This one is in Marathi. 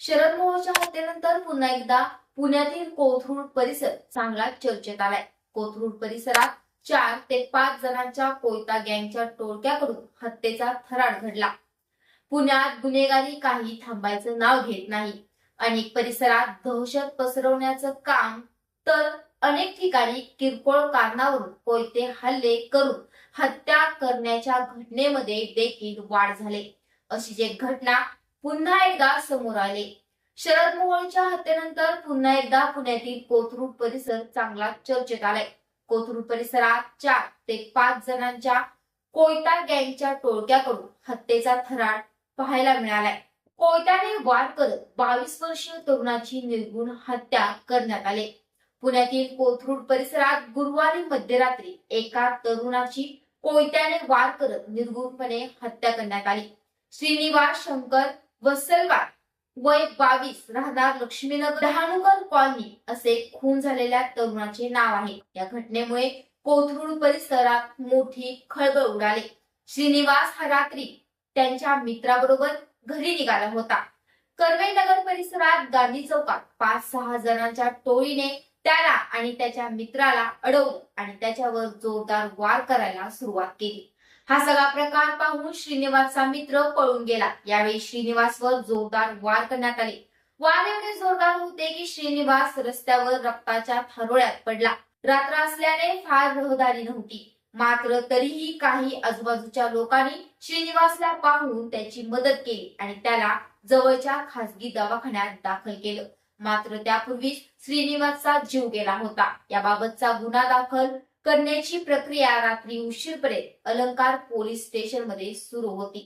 शरद पवारच्या हत्येनंतर पुन्हा एकदा पुण्यातील कोथरूड परिसर चांगला चर्चेत आलाय. कोथरूड परिसरात चार ते पाच जणांच्या कोयता गँगच्या टोळक्याकडून हत्येचा थराड घडला. पुण्यात गुन्हेगारी काही थांबायचं नाव घेत नाही. अनेक परिसरात दहशत पसरवण्याचं काम तर अनेक ठिकाणी किरकोळ कारणावरून कोयते हल्ले करून हत्या करण्याच्या घटनेमध्ये देखील वाढ झाले. अशी एक घटना पुन्हा एकदा समोर आले. शरद मोहोळच्या हत्येनंतर पुन्हा एकदा पुण्यातील कोथरूड परिसर चांगला चर्चेत आलाय. कोथरूड परिसरात चार ते पाच जणांच्या कोयता गँगच्या टोळक्याकडून हत्येचा थराड पाहायला मिळालाय. कोयत्याने वार करत बावीस वर्षीय तरुणाची निर्गुण हत्या करण्यात आली. पुण्यातील कोथरूड परिसरात गुरुवारी मध्यरात्री एका तरुणाची कोयत्याने वार करत निर्गुणपणे हत्या करण्यात आली. श्रीनिवास शंकर वसलवार वय बावीस राहणार लक्ष्मीनगर डहाणूकर कॉलनी असे खून झालेल्या तरुणाचे नाव आहे. या घटनेमुळे कोथरूड परिसरात मोठी खळबळ उडाली. श्रीनिवास हा रात्री त्यांच्या मित्राबरोबर घरी निघाला होता. कर्वे नगर परिसरात गांधी चौकात पाच सहा जणांच्या टोळीने त्याला आणि त्याच्या मित्राला अडवलं आणि त्याच्यावर जोरदार वार करायला सुरुवात केली. हा सगळा प्रकार पाहून श्रीनिवासचा मित्र पळून गेला. यावेळी श्रीनिवासवर जोरदार वार करण्यात आले. वार एवढे जोरदार होते की श्रीनिवास रस्त्यावर रक्ताच्या थारोळ्यात पडला. रात्र असल्याने फार रहदारी नव्हती. मात्र तरीही काही आजूबाजूच्या लोकांनी श्रीनिवासला पाहून त्याची मदत केली आणि त्याला जवळच्या खासगी दवाखान्यात दाखल केलं. मात्र त्यापूर्वीच श्रीनिवासचा जीव गेला होता. याबाबतचा गुन्हा दाखल करण्याची प्रक्रिया रात्री उशीरपर्यंत अलंकार पोलीस स्टेशनमध्ये सुरू होती.